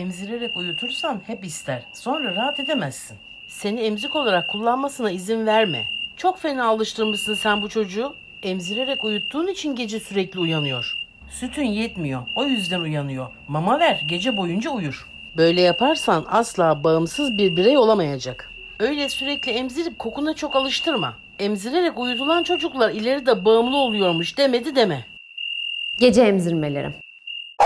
Emzirerek uyutursan hep ister. Sonra rahat edemezsin. Seni emzik olarak kullanmasına izin verme. Çok fena alıştırmışsın sen bu çocuğu. Emzirerek uyuttuğun için gece sürekli uyanıyor. Sütün yetmiyor. O yüzden uyanıyor. Mama ver, gece boyunca uyur. Böyle yaparsan asla bağımsız bir birey olamayacak. Öyle sürekli emzirip kokuna çok alıştırma. Emzirerek uyutulan çocuklar ileride bağımlı oluyormuş demedi deme. Gece emzirmeleri.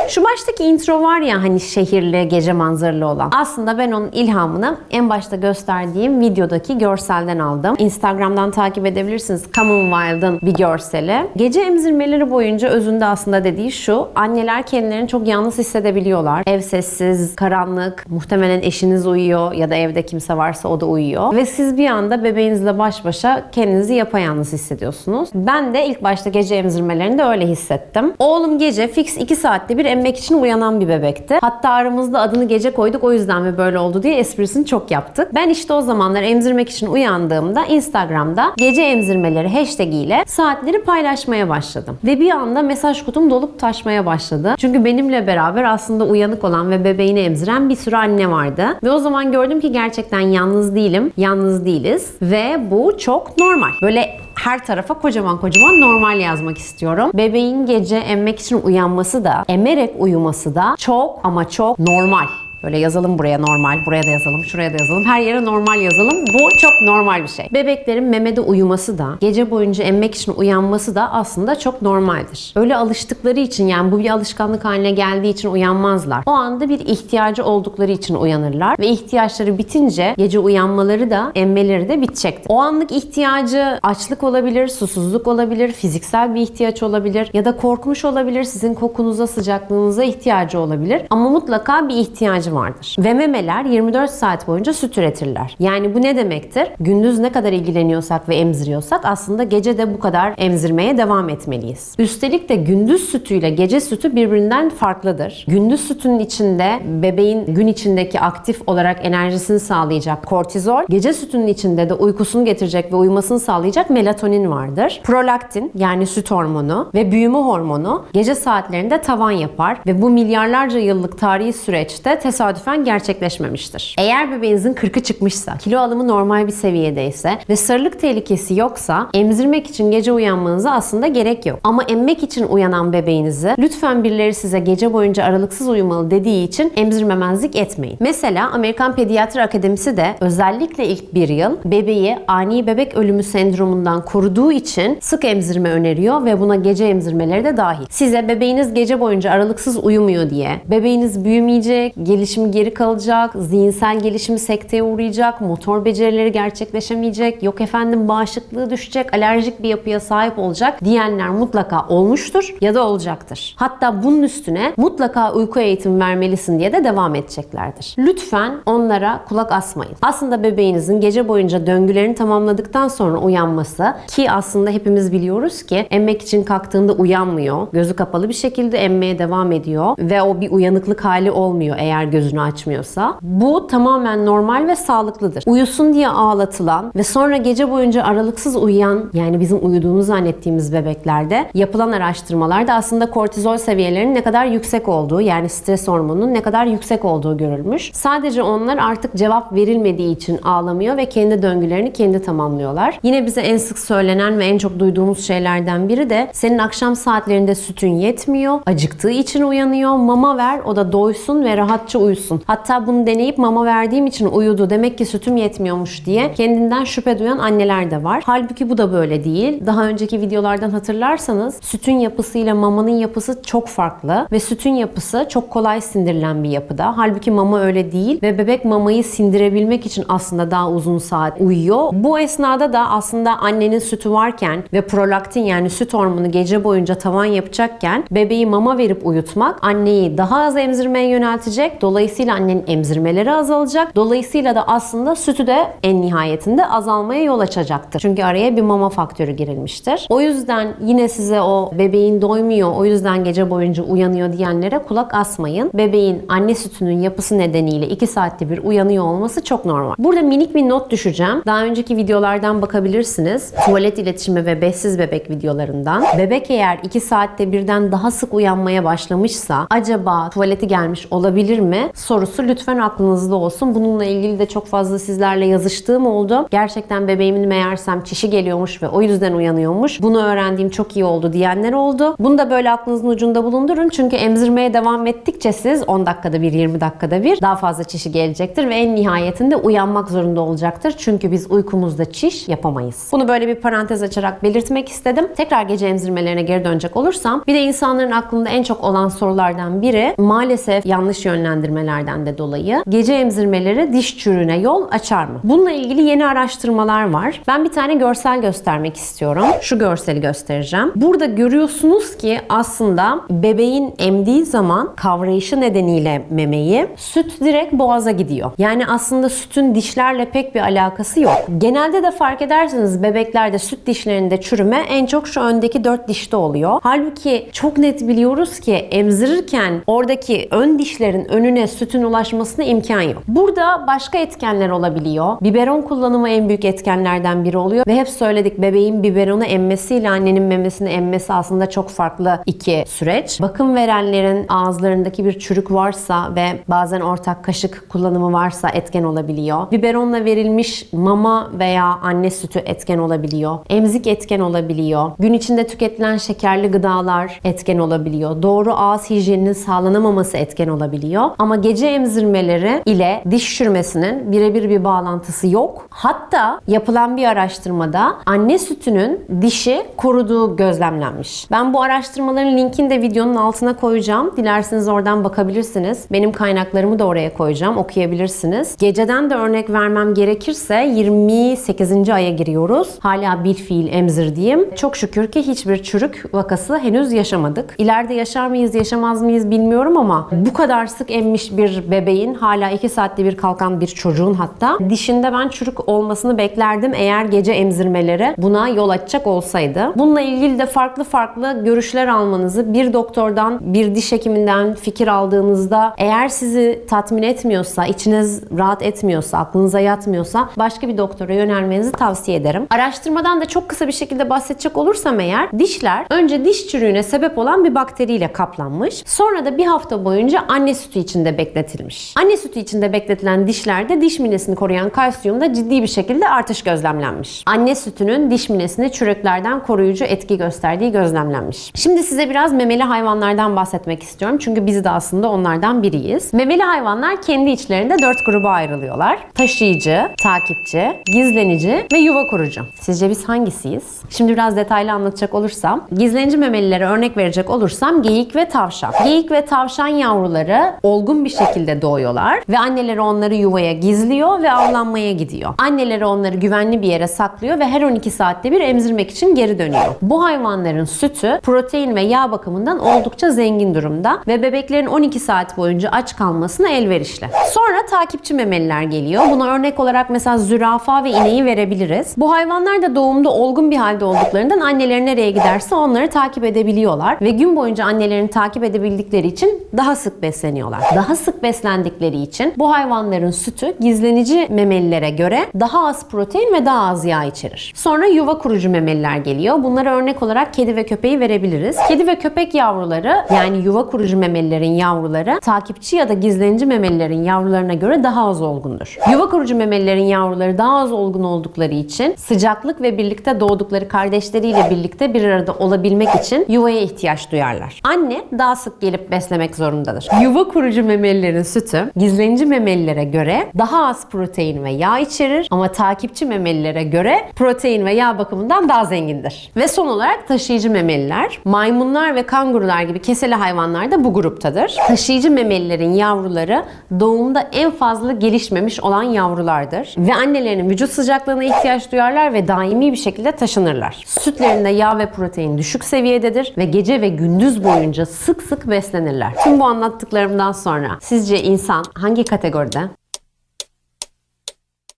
Şu baştaki intro var ya hani şehirli, gece manzaralı olan. Aslında ben onun ilhamını en başta gösterdiğim videodaki görselden aldım. Instagram'dan takip edebilirsiniz. Commonwealth'ın bir görseli. Gece emzirmeleri boyunca özünde aslında dediği şu. Anneler kendilerini çok yalnız hissedebiliyorlar. Ev sessiz, karanlık, muhtemelen eşiniz uyuyor ya da evde kimse varsa o da uyuyor. Ve siz bir anda bebeğinizle baş başa kendinizi yapayalnız hissediyorsunuz. Ben de ilk başta gece emzirmelerinde öyle hissettim. Oğlum gece fix 2 saatte bir emmek için uyanan bir bebekti. Hatta aramızda adını gece koyduk o yüzden mi böyle oldu diye esprisini çok yaptık. Ben işte o zamanlar emzirmek için uyandığımda Instagram'da gece emzirmeleri hashtag ile saatleri paylaşmaya başladım. Ve bir anda mesaj kutum dolup taşmaya başladı. Çünkü benimle beraber aslında uyanık olan ve bebeğini emziren bir sürü anne vardı. Ve o zaman gördüm ki gerçekten yalnız değilim, yalnız değiliz. Ve bu çok normal. Böyle her tarafa kocaman kocaman normal yazmak istiyorum. Bebeğin gece emmek için uyanması da, emerek uyuması da çok ama çok normal. Böyle yazalım buraya normal, buraya da yazalım, şuraya da yazalım. Her yere normal yazalım. Bu çok normal bir şey. Bebeklerin memede uyuması da, gece boyunca emmek için uyanması da aslında çok normaldir. Öyle alıştıkları için yani bu bir alışkanlık haline geldiği için uyanmazlar. O anda bir ihtiyacı oldukları için uyanırlar ve ihtiyaçları bitince gece uyanmaları da emmeleri de bitecektir. O anlık ihtiyacı açlık olabilir, susuzluk olabilir, fiziksel bir ihtiyaç olabilir ya da korkmuş olabilir, sizin kokunuza, sıcaklığınıza ihtiyacı olabilir ama mutlaka bir ihtiyacı vardır. Ve memeler 24 saat boyunca süt üretirler. Yani bu ne demektir? Gündüz ne kadar ilgileniyorsak ve emziriyorsak aslında gece de bu kadar emzirmeye devam etmeliyiz. Üstelik de gündüz sütüyle gece sütü birbirinden farklıdır. Gündüz sütünün içinde bebeğin gün içindeki aktif olarak enerjisini sağlayacak kortizol, gece sütünün içinde de uykusunu getirecek ve uyumasını sağlayacak melatonin vardır. Prolaktin yani süt hormonu ve büyüme hormonu gece saatlerinde tavan yapar ve bu milyarlarca yıllık tarihi süreçte tesadüfen gerçekleşmemiştir. Eğer bebeğinizin 40'ı çıkmışsa, kilo alımı normal bir seviyedeyse ve sarılık tehlikesi yoksa emzirmek için gece uyanmanıza aslında gerek yok. Ama emmek için uyanan bebeğinizi lütfen birileri size gece boyunca aralıksız uyumalı dediği için emzirmemezlik etmeyin. Mesela Amerikan Pediatri Akademisi de özellikle ilk bir yıl bebeği ani bebek ölümü sendromundan koruduğu için sık emzirme öneriyor ve buna gece emzirmeleri de dahil. Size bebeğiniz gece boyunca aralıksız uyumuyor diye, bebeğiniz büyümeyecek, gelişimi geri kalacak, zihinsel gelişimi sekteye uğrayacak, motor becerileri gerçekleşemeyecek, yok efendim bağışıklığı düşecek, alerjik bir yapıya sahip olacak diyenler mutlaka olmuştur ya da olacaktır. Hatta bunun üstüne mutlaka uyku eğitimi vermelisin diye de devam edeceklerdir. Lütfen onlara kulak asmayın. Aslında bebeğinizin gece boyunca döngülerini tamamladıktan sonra uyanması ki aslında hepimiz biliyoruz ki emmek için kalktığında uyanmıyor. Gözü kapalı bir şekilde emmeye devam ediyor ve o bir uyanıklık hali olmuyor eğer gözünü açmıyorsa. Bu tamamen normal ve sağlıklıdır. Uyusun diye ağlatılan ve sonra gece boyunca aralıksız uyuyan yani bizim uyuduğunu zannettiğimiz bebeklerde yapılan araştırmalarda aslında kortizol seviyelerinin ne kadar yüksek olduğu yani stres hormonunun ne kadar yüksek olduğu görülmüş. Sadece onlar artık cevap verilmediği için ağlamıyor ve kendi döngülerini kendi tamamlıyorlar. Yine bize en sık söylenen ve en çok duyduğumuz şeylerden biri de senin akşam saatlerinde sütün yetmiyor, acıktığı için uyanıyor, mama ver o da doysun ve rahatça uyusun. Hatta bunu deneyip mama verdiğim için uyudu demek ki sütüm yetmiyormuş diye kendinden şüphe duyan anneler de var. Halbuki bu da böyle değil. Daha önceki videolardan hatırlarsanız sütün yapısıyla mamanın yapısı çok farklı ve sütün yapısı çok kolay sindirilen bir yapıda. Halbuki mama öyle değil ve bebek mamayı sindirebilmek için aslında daha uzun saat uyuyor. Bu esnada da aslında annenin sütü varken ve prolaktin yani süt hormonu gece boyunca tavan yapacakken bebeği mama verip uyutmak anneyi daha az emzirmeye yöneltecek. Dolayısıyla annenin emzirmeleri azalacak. Dolayısıyla da aslında sütü de en nihayetinde azalmaya yol açacaktır. Çünkü araya bir mama faktörü girilmiştir. O yüzden yine size o bebeğin doymuyor, o yüzden gece boyunca uyanıyor diyenlere kulak asmayın. Bebeğin anne sütünün yapısı nedeniyle 2 saatte bir uyanıyor olması çok normal. Burada minik bir not düşeceğim. Daha önceki videolardan bakabilirsiniz. Tuvalet iletişimi ve bessiz bebek videolarından. Bebek eğer 2 saatte birden daha sık uyanmaya başlamışsa acaba tuvaleti gelmiş olabilir mi? Sorusu lütfen aklınızda olsun. Bununla ilgili de çok fazla sizlerle yazıştığım oldu. Gerçekten bebeğimin meğersem çişi geliyormuş ve o yüzden uyanıyormuş. Bunu öğrendiğim çok iyi oldu diyenler oldu. Bunu da böyle aklınızın ucunda bulundurun. Çünkü emzirmeye devam ettikçe siz 10 dakikada bir, 20 dakikada bir daha fazla çişi gelecektir ve en nihayetinde uyanmak zorunda olacaktır. Çünkü biz uykumuzda çiş yapamayız. Bunu böyle bir parantez açarak belirtmek istedim. Tekrar gece emzirmelerine geri dönecek olursam bir de insanların aklında en çok olan sorulardan biri maalesef yanlış yönlendirmelerden de dolayı gece emzirmeleri diş çürüğüne yol açar mı? Bununla ilgili yeni araştırmalar var. Ben bir tane görsel göstermek istiyorum. Şu görseli göstereceğim. Burada görüyorsunuz ki aslında bebeğin emdiği zaman kavrayışı nedeniyle memeyi süt direkt boğaza gidiyor. Yani aslında sütün dişlerle pek bir alakası yok. Genelde de fark ederseniz bebeklerde süt dişlerinde çürüme en çok şu öndeki dört dişte oluyor. Halbuki çok net biliyoruz ki emzirirken oradaki ön dişlerin önüne sütün ulaşmasına imkan yok. Burada başka etkenler olabiliyor. Biberon kullanımı en büyük etkenlerden biri oluyor ve hep söyledik bebeğin biberonu emmesiyle annenin memesini emmesi aslında çok farklı iki süreç. Bakım verenlerin ağızlarındaki bir çürük varsa ve bazen ortak kaşık kullanımı varsa etken olabiliyor. Biberonla verilmiş mama veya anne sütü etken olabiliyor. Emzik etken olabiliyor. Gün içinde tüketilen şekerli gıdalar etken olabiliyor. Doğru ağız hijyeninin sağlanamaması etken olabiliyor. Ama gece emzirmeleri ile diş çürümesinin birebir bir bağlantısı yok. Hatta yapılan bir araştırmada anne sütünün dişi kuruduğu gözlemlenmiş. Ben bu araştırmaların linkini de videonun altına koyacağım. Dilerseniz oradan bakabilirsiniz. Benim kaynaklarımı da oraya koyacağım. Okuyabilirsiniz. Geceden de örnek vermem gerekirse 28. aya giriyoruz. Hala bir fiil emzirdiğim. Çok şükür ki hiçbir çürük vakası henüz yaşamadık. İleride yaşar mıyız, yaşamaz mıyız bilmiyorum ama bu kadar sık emmiş bir bebeğin hala 2 saatte bir kalkan bir çocuğun hatta dişinde ben çürük olmasını beklerdim eğer gece emzirmeleri buna yol açacak olsaydı. Bununla ilgili de farklı farklı görüşler almanızı bir doktordan, bir diş hekiminden fikir aldığınızda eğer sizi tatmin etmiyorsa, içiniz rahat etmiyorsa, aklınıza yatmıyorsa başka bir doktora yönelmenizi tavsiye ederim. Araştırmadan da çok kısa bir şekilde bahsedecek olursam eğer dişler önce diş çürüğüne sebep olan bir bakteriyle kaplanmış. Sonra da bir hafta boyunca anne sütü içinde bekletilmiş. Anne sütü içinde bekletilen dişlerde diş minesini koruyan kalsiyumda ciddi bir şekilde artış gözlemlenmiş. Anne sütünün diş minesini çürüklerden koruyucu etki gösterdiği gözlemlenmiş. Şimdi size biraz memeli hayvanlardan bahsetmek istiyorum. Çünkü biz de aslında onlardan biriyiz. Memeli hayvanlar kendi içlerinde dört gruba ayrılıyorlar. Taşıyıcı, takipçi, gizlenici ve yuva kurucu. Sizce biz hangisiyiz? Şimdi biraz detaylı anlatacak olursam, gizlenici memelilere örnek verecek olursam geyik ve tavşan. Geyik ve tavşan yavruları olgun bir şekilde doğuyorlar ve anneleri onları yuvaya gizliyor ve avlanmaya gidiyor. Anneleri onları güvenli bir yere saklıyor ve her 12 saatte bir emzirmek için geri dönüyor. Bu hayvanların sütü protein ve yağ bakımından oldukça zengin durumda ve bebeklerin 12 saat boyunca aç kalmasına elverişli. Sonra takipçi memeliler geliyor. Buna örnek olarak mesela zürafa ve ineği verebiliriz. Bu hayvanlar da doğumda olgun bir halde olduklarından anneleri nereye giderse onları takip edebiliyorlar ve gün boyunca annelerini takip edebildikleri için daha sık besleniyorlar. Daha sık beslendikleri için bu hayvanların sütü gizlenici memelilere göre daha az protein ve daha az yağ içerir. Sonra yuva kurucu memeliler geliyor. Bunlara örnek olarak kedi ve köpeği verebiliriz. Kedi ve köpek yavruları yani yuva kurucu memelilerin yavruları takipçi ya da gizlenici memelilerin yavrularına göre daha az olgundur. Yuva kurucu memelilerin yavruları daha az olgun oldukları için sıcaklık ve birlikte doğdukları kardeşleriyle birlikte bir arada olabilmek için yuvaya ihtiyaç duyarlar. Anne daha sık gelip beslemek zorundadır. Yuva kurucu memelilerin sütü gizlenici memelilere göre daha az protein ve yağ içerir ama takipçi memelilere göre protein ve yağ bakımından daha zengindir. Ve son olarak taşıyıcı memeliler, maymunlar ve kangurular gibi keseli hayvanlar da bu gruptadır. Taşıyıcı memelilerin yavruları doğumda en fazla gelişmemiş olan yavrulardır ve annelerinin vücut sıcaklığına ihtiyaç duyarlar ve daimi bir şekilde taşınırlar. Sütlerinde yağ ve protein düşük seviyededir ve gece ve gündüz boyunca sık sık beslenirler. Tüm bu anlattıklarımdan sonra sizce insan hangi kategoride?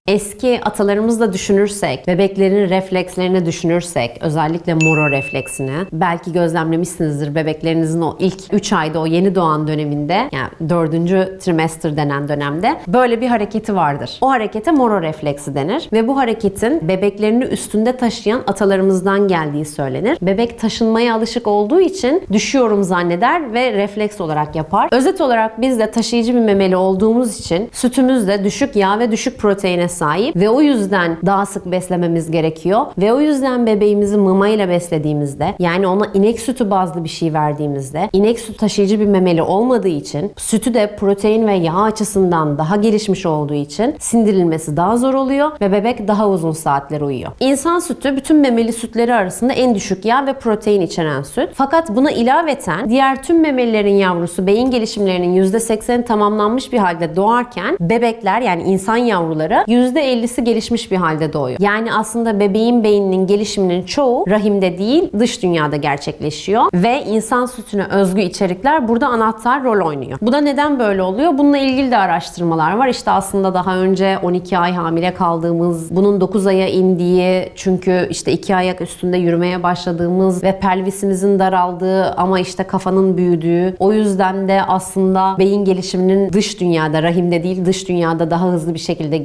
Eski atalarımızla düşünürsek, bebeklerin reflekslerini düşünürsek, özellikle moro refleksini, belki gözlemlemişsinizdir bebeklerinizin o ilk 3 ayda o yeni doğan döneminde, yani 4. trimester denen dönemde böyle bir hareketi vardır. O harekete moro refleksi denir ve bu hareketin bebeklerini üstünde taşıyan atalarımızdan geldiği söylenir. Bebek taşınmaya alışık olduğu için düşüyorum zanneder ve refleks olarak yapar. Özet olarak biz de taşıyıcı bir memeli olduğumuz için sütümüz de düşük yağ ve düşük proteine sahip ve o yüzden daha sık beslememiz gerekiyor ve o yüzden bebeğimizi mamayla beslediğimizde yani ona inek sütü bazlı bir şey verdiğimizde inek sütü taşıyıcı bir memeli olmadığı için sütü de protein ve yağ açısından daha gelişmiş olduğu için sindirilmesi daha zor oluyor ve bebek daha uzun saatler uyuyor. İnsan sütü bütün memeli sütleri arasında en düşük yağ ve protein içeren süt. Fakat buna ilaveten diğer tüm memelilerin yavrusu beyin gelişimlerinin %80'i tamamlanmış bir halde doğarken bebekler yani insan yavruları %50'si gelişmiş bir halde doğuyor. Yani aslında bebeğin beyninin gelişiminin çoğu rahimde değil dış dünyada gerçekleşiyor ve insan sütüne özgü içerikler burada anahtar rol oynuyor. Bu da neden böyle oluyor? Bununla ilgili de araştırmalar var. İşte aslında daha önce 12 ay hamile kaldığımız, bunun 9 aya indiği, çünkü işte 2 ayak üstünde yürümeye başladığımız ve pelvisimizin daraldığı ama işte kafanın büyüdüğü, o yüzden de aslında beyin gelişiminin dış dünyada, rahimde değil dış dünyada daha hızlı bir şekilde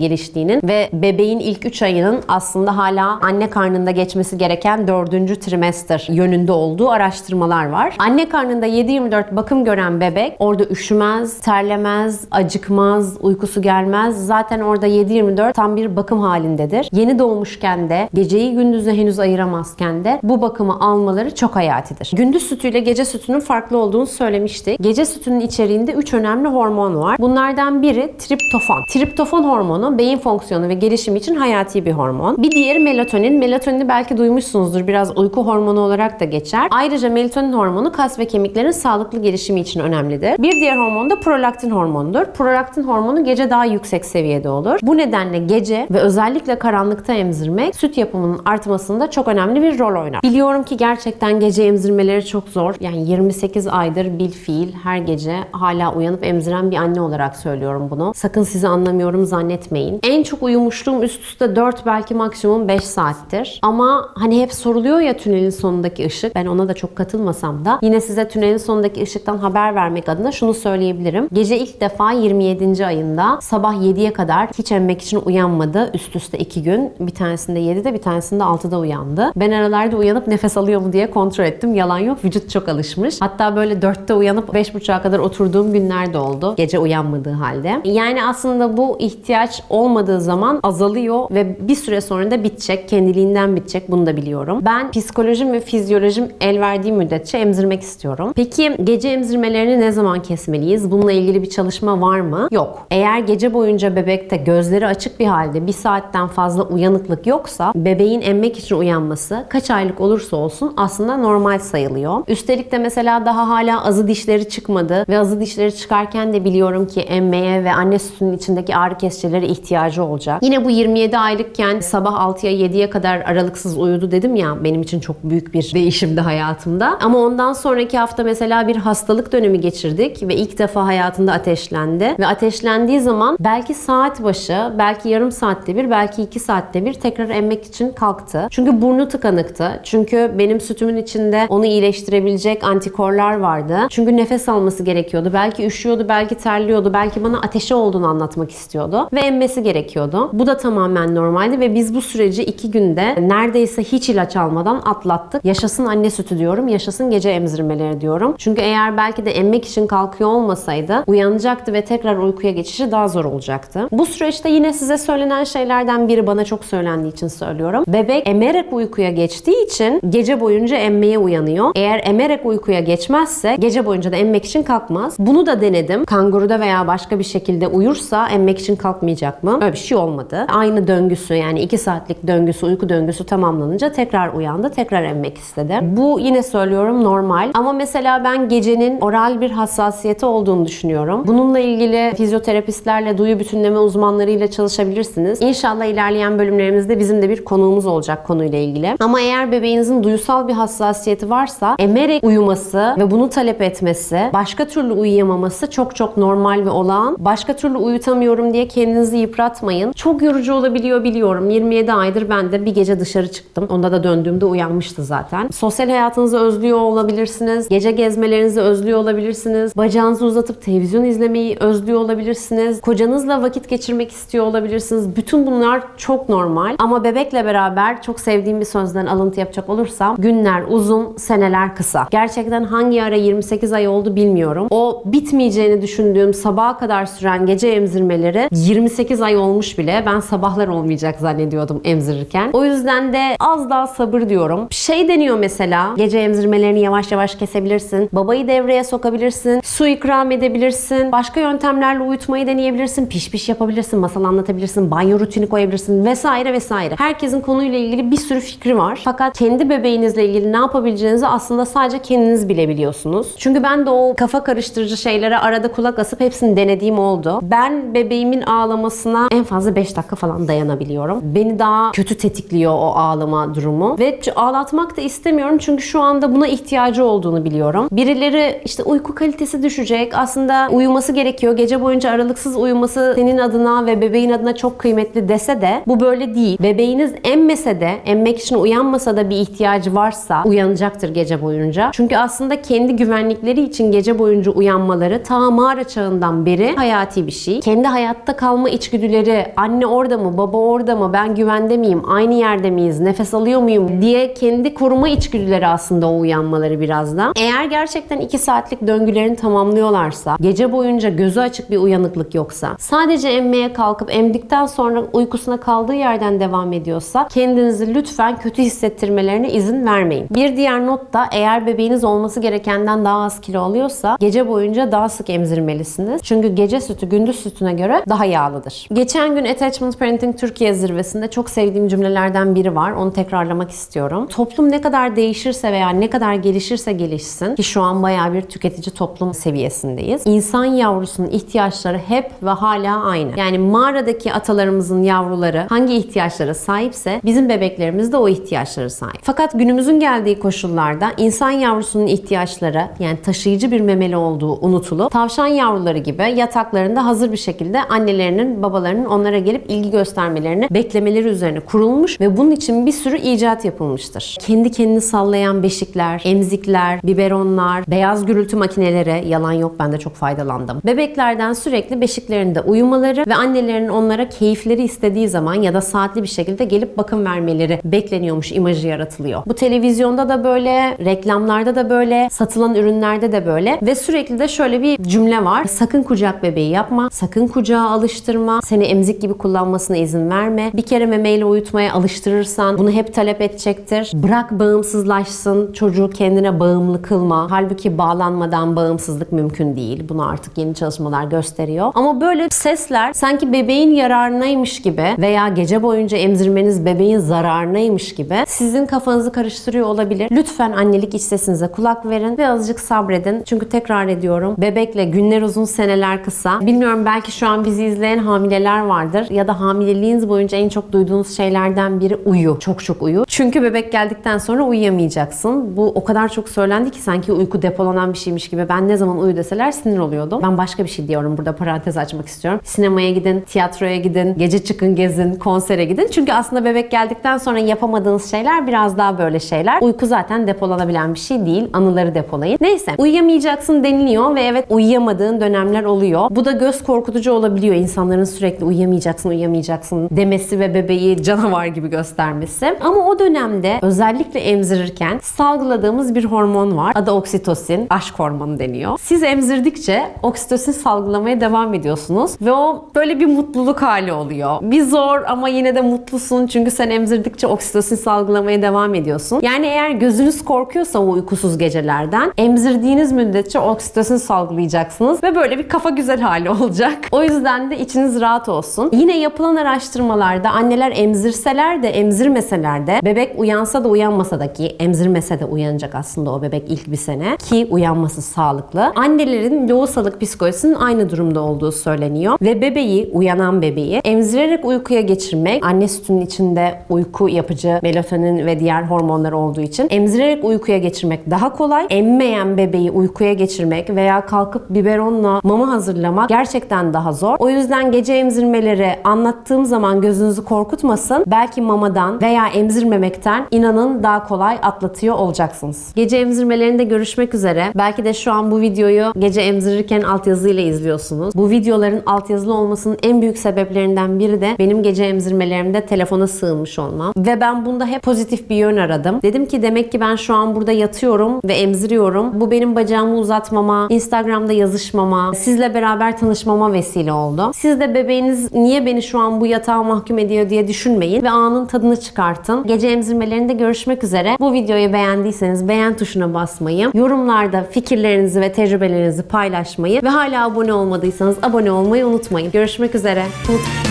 geliştiğinin ve bebeğin ilk 3 ayının aslında hala anne karnında geçmesi gereken 4. trimester yönünde olduğu araştırmalar var. Anne karnında 7-24 bakım gören bebek orada üşümez, terlemez, acıkmaz, uykusu gelmez. Zaten orada 7-24 tam bir bakım halindedir. Yeni doğmuşken de geceyi gündüzü henüz ayıramazken de bu bakımı almaları çok hayatidir. Gündüz sütüyle gece sütünün farklı olduğunu söylemiştik. Gece sütünün içeriğinde 3 önemli hormon var. Bunlardan biri triptofan. Triptofan hormonu beyin fonksiyonu ve gelişimi için hayati bir hormon. Bir diğeri melatonin. Melatonini belki duymuşsunuzdur. Biraz uyku hormonu olarak da geçer. Ayrıca melatonin hormonu kas ve kemiklerin sağlıklı gelişimi için önemlidir. Bir diğer hormon da prolaktin hormonudur. Prolaktin hormonu gece daha yüksek seviyede olur. Bu nedenle gece ve özellikle karanlıkta emzirmek süt yapımının artmasında çok önemli bir rol oynar. Biliyorum ki gerçekten gece emzirmeleri çok zor. Yani 28 aydır bil fiil her gece hala uyanıp emziren bir anne olarak söylüyorum bunu. Sakın sizi anlamıyorum zannetmeyin. En çok uyumuşluğum üst üste 4 belki maksimum 5 saattir. Ama hani hep soruluyor ya tünelin sonundaki ışık. Ben ona da çok katılmasam da yine size tünelin sonundaki ışıktan haber vermek adına şunu söyleyebilirim. Gece ilk defa 27. ayında sabah 7'ye kadar hiç emmek için uyanmadı. Üst üste 2 gün. Bir tanesinde 7'de bir tanesinde 6'da uyandı. Ben aralarda uyanıp nefes alıyor mu diye kontrol ettim. Yalan yok. Vücut çok alışmış. Hatta böyle 4'te uyanıp 5.30'a kadar oturduğum günler de oldu. Gece uyanmadığı halde. Yani aslında bu ihtiyaç olmadığı zaman azalıyor ve bir süre sonra da bitecek. Kendiliğinden bitecek. Bunu da biliyorum. Ben psikolojim ve fizyolojim el verdiği müddetçe emzirmek istiyorum. Peki gece emzirmelerini ne zaman kesmeliyiz? Bununla ilgili bir çalışma var mı? Yok. Eğer gece boyunca bebekte gözleri açık bir halde bir saatten fazla uyanıklık yoksa bebeğin emmek için uyanması kaç aylık olursa olsun aslında normal sayılıyor. Üstelik de mesela daha hala azı dişleri çıkmadı ve azı dişleri çıkarken de biliyorum ki emmeye ve anne sütünün içindeki ağrı kesicilere ihtiyacı olacak. Yine bu 27 aylıkken sabah 6'ya 7'ye kadar aralıksız uyudu dedim ya benim için çok büyük bir değişimdi hayatımda. Ama ondan sonraki hafta mesela bir hastalık dönemi geçirdik ve ilk defa hayatında ateşlendi. Ve ateşlendiği zaman belki saat başı, belki yarım saatte bir, belki iki saatte bir tekrar emmek için kalktı. Çünkü burnu tıkanıktı. Çünkü benim sütümün içinde onu iyileştirebilecek antikorlar vardı. Çünkü nefes alması gerekiyordu. Belki üşüyordu, belki terliyordu, belki bana ateşi olduğunu anlatmak istiyordu. Ve emmesi gerekiyordu. Bu da tamamen normaldi ve biz bu süreci iki günde neredeyse hiç ilaç almadan atlattık. Yaşasın anne sütü diyorum, yaşasın gece emzirmeleri diyorum. Çünkü eğer belki de emmek için kalkıyor olmasaydı uyanacaktı ve tekrar uykuya geçişi daha zor olacaktı. Bu süreçte yine size söylenen şeylerden biri bana çok söylendiği için söylüyorum. Bebek emerek uykuya geçtiği için gece boyunca emmeye uyanıyor. Eğer emerek uykuya geçmezse gece boyunca da emmek için kalkmaz. Bunu da denedim. Kanguruda veya başka bir şekilde uyursa emmek için kalkmayacak mı? Öyle bir şey olmadı. Aynı döngüsü yani 2 saatlik döngüsü, uyku döngüsü tamamlanınca tekrar uyandı, tekrar emmek istedi. Bu yine söylüyorum normal. Ama mesela ben gecenin oral bir hassasiyeti olduğunu düşünüyorum. Bununla ilgili fizyoterapistlerle, duyu bütünleme uzmanlarıyla çalışabilirsiniz. İnşallah ilerleyen bölümlerimizde bizim de bir konuğumuz olacak konuyla ilgili. Ama eğer bebeğinizin duyusal bir hassasiyeti varsa emerek uyuması ve bunu talep etmesi, başka türlü uyuyamaması çok çok normal ve olağan. Başka türlü uyutamıyorum diye kendinizi yıpratmayın. Yapmayın. Çok yorucu olabiliyor biliyorum. 27 aydır ben de bir gece dışarı çıktım. Onda da döndüğümde uyanmıştı zaten. Sosyal hayatınızı özlüyor olabilirsiniz. Gece gezmelerinizi özlüyor olabilirsiniz. Bacağınızı uzatıp televizyon izlemeyi özlüyor olabilirsiniz. Kocanızla vakit geçirmek istiyor olabilirsiniz. Bütün bunlar çok normal. Ama bebekle beraber çok sevdiğim bir sözden alıntı yapacak olursam günler uzun, seneler kısa. Gerçekten hangi ara 28 ay oldu bilmiyorum. O bitmeyeceğini düşündüğüm sabaha kadar süren gece emzirmeleri 28 ay olmuş bile. Ben sabahlar olmayacak zannediyordum emzirirken. O yüzden de az daha sabır diyorum. Şey deniyor mesela gece emzirmelerini yavaş yavaş kesebilirsin. Babayı devreye sokabilirsin. Su ikram edebilirsin. Başka yöntemlerle uyutmayı deneyebilirsin. Piş piş yapabilirsin. Masal anlatabilirsin. Banyo rutini koyabilirsin vesaire vesaire. Herkesin konuyla ilgili bir sürü fikri var. Fakat kendi bebeğinizle ilgili ne yapabileceğinizi aslında sadece kendiniz bilebiliyorsunuz. Çünkü ben de o kafa karıştırıcı şeylere arada kulak asıp hepsini denediğim oldu. Ben bebeğimin ağlamasına en fazla 5 dakika falan dayanabiliyorum. Beni daha kötü tetikliyor o ağlama durumu. Ve ağlatmak da istemiyorum çünkü şu anda buna ihtiyacı olduğunu biliyorum. Birileri işte uyku kalitesi düşecek. Aslında uyuması gerekiyor. Gece boyunca aralıksız uyuması senin adına ve bebeğin adına çok kıymetli dese de bu böyle değil. Bebeğiniz emmese de, emmek için uyanmasa da bir ihtiyacı varsa uyanacaktır gece boyunca. Çünkü aslında kendi güvenlikleri için gece boyunca uyanmaları ta mağara çağından beri hayati bir şey. Kendi hayatta kalma içgüdüleri, anne orada mı, baba orada mı, ben güvende miyim, aynı yerde miyiz, nefes alıyor muyum diye kendi koruma içgüdüleri aslında o uyanmaları biraz da. Eğer gerçekten 2 saatlik döngülerini tamamlıyorlarsa, gece boyunca gözü açık bir uyanıklık yoksa, sadece emmeye kalkıp emdikten sonra uykusuna kaldığı yerden devam ediyorsa kendinizi lütfen kötü hissettirmelerine izin vermeyin. Bir diğer not da eğer bebeğiniz olması gerekenden daha az kilo alıyorsa gece boyunca daha sık emzirmelisiniz. Çünkü gece sütü gündüz sütüne göre daha yağlıdır. Geçen gün Attachment Parenting Türkiye zirvesinde çok sevdiğim cümlelerden biri var. Onu tekrarlamak istiyorum. Toplum ne kadar değişirse veya ne kadar gelişirse gelişsin ki şu an bayağı bir tüketici toplum seviyesindeyiz. İnsan yavrusunun ihtiyaçları hep ve hala aynı. Yani mağaradaki atalarımızın yavruları hangi ihtiyaçlara sahipse bizim bebeklerimiz de o ihtiyaçlara sahip. Fakat günümüzün geldiği koşullarda insan yavrusunun ihtiyaçları yani taşıyıcı bir memeli olduğu unutulup tavşan yavruları gibi yataklarında hazır bir şekilde annelerinin babalarının onlara gelip ilgi göstermelerini beklemeleri üzerine kurulmuş ve bunun için bir sürü icat yapılmıştır. Kendi kendini sallayan beşikler, emzikler, biberonlar, beyaz gürültü makineleri yalan yok ben de çok faydalandım. Bebeklerden sürekli beşiklerinde uyumaları ve annelerinin onlara keyifleri istediği zaman ya da saatli bir şekilde gelip bakım vermeleri bekleniyormuş imajı yaratılıyor. Bu televizyonda da böyle, reklamlarda da böyle, satılan ürünlerde de böyle ve sürekli de şöyle bir cümle var. Sakın kucak bebeği yapma, sakın kucağa alıştırma, seni emzik gibi kullanmasına izin verme. Bir kere memeyle uyutmaya alıştırırsan bunu hep talep edecektir. Bırak bağımsızlaşsın, çocuğu kendine bağımlı kılma. Halbuki bağlanmadan bağımsızlık mümkün değil. Bunu artık yeni çalışmalar gösteriyor. Ama böyle sesler sanki bebeğin yararınaymış gibi veya gece boyunca emzirmeniz bebeğin zararınaymış gibi sizin kafanızı karıştırıyor olabilir. Lütfen annelik iç sesinize kulak verin ve azıcık sabredin. Çünkü tekrar ediyorum bebekle günler uzun seneler kısa. Bilmiyorum belki şu an bizi izleyen hamileler vardır ya da hamileliğiniz boyunca en çok duyduğunuz şeylerden biri uyu. Çok çok uyu. Çünkü bebek geldikten sonra uyuyamayacaksın. Bu o kadar çok söylendi ki sanki uyku depolanan bir şeymiş gibi. Ben ne zaman uyu deseler sinir oluyordum. Ben başka bir şey diyorum burada parantez açmak istiyorum. Sinemaya gidin, tiyatroya gidin, gece çıkın gezin, konsere gidin. Çünkü aslında bebek geldikten sonra yapamadığınız şeyler biraz daha böyle şeyler. Uyku zaten depolanabilen bir şey değil. Anıları depolayın. Neyse uyuyamayacaksın deniliyor ve evet uyuyamadığın dönemler oluyor. Bu da göz korkutucu olabiliyor. İnsanların sürekli uyuyamayacaksın, uyuyamayacaksın demesi ve bebeği canavar gibi göstermesi. Ama o dönemde özellikle emzirirken salgıladığımız bir hormon var. Adı oksitosin. Aşk hormonu deniyor. Siz emzirdikçe oksitosin salgılamaya devam ediyorsunuz ve o böyle bir mutluluk hali oluyor. Bir zor ama yine de mutlusun çünkü sen emzirdikçe oksitosin salgılamaya devam ediyorsun. Yani eğer gözünüz korkuyorsa o uykusuz gecelerden emzirdiğiniz müddetçe oksitosin salgılayacaksınız ve böyle bir kafa güzel hali olacak. O yüzden de içiniz rahat olsun. Yine yapılan araştırmalarda anneler emzirseler de emzirmeseler de bebek uyansa da uyanmasa da ki emzirmese de uyanacak aslında o bebek ilk bir sene ki uyanması sağlıklı. Annelerin lohusalık psikolojisinin aynı durumda olduğu söyleniyor ve bebeği, uyanan bebeği emzirerek uykuya geçirmek anne sütünün içinde uyku yapıcı melatonin ve diğer hormonlar olduğu için emzirerek uykuya geçirmek daha kolay. Emmeyen bebeği uykuya geçirmek veya kalkıp biberonla mama hazırlamak gerçekten daha zor. O yüzden gece emzirmeleri emzirmeleri anlattığım zaman gözünüzü korkutmasın. Belki mamadan veya emzirmemekten inanın daha kolay atlatıyor olacaksınız. Gece emzirmelerinde görüşmek üzere. Belki de şu an bu videoyu gece emzirirken altyazıyla izliyorsunuz. Bu videoların altyazılı olmasının en büyük sebeplerinden biri de benim gece emzirmelerimde telefona sığınmış olmam. Ve ben bunda hep pozitif bir yön aradım. Dedim ki demek ki ben şu an burada yatıyorum ve emziriyorum. Bu benim bacağımı uzatmama, Instagram'da yazışmama, sizle beraber tanışmama vesile oldu. Siz de bebeğiniz niye beni şu an bu yatağa mahkum ediyor diye düşünmeyin ve anın tadını çıkartın. Gece emzirmelerinde görüşmek üzere. Bu videoyu beğendiyseniz beğen tuşuna basmayı, yorumlarda fikirlerinizi ve tecrübelerinizi paylaşmayı ve hala abone olmadıysanız abone olmayı unutmayın. Görüşmek üzere. Unut-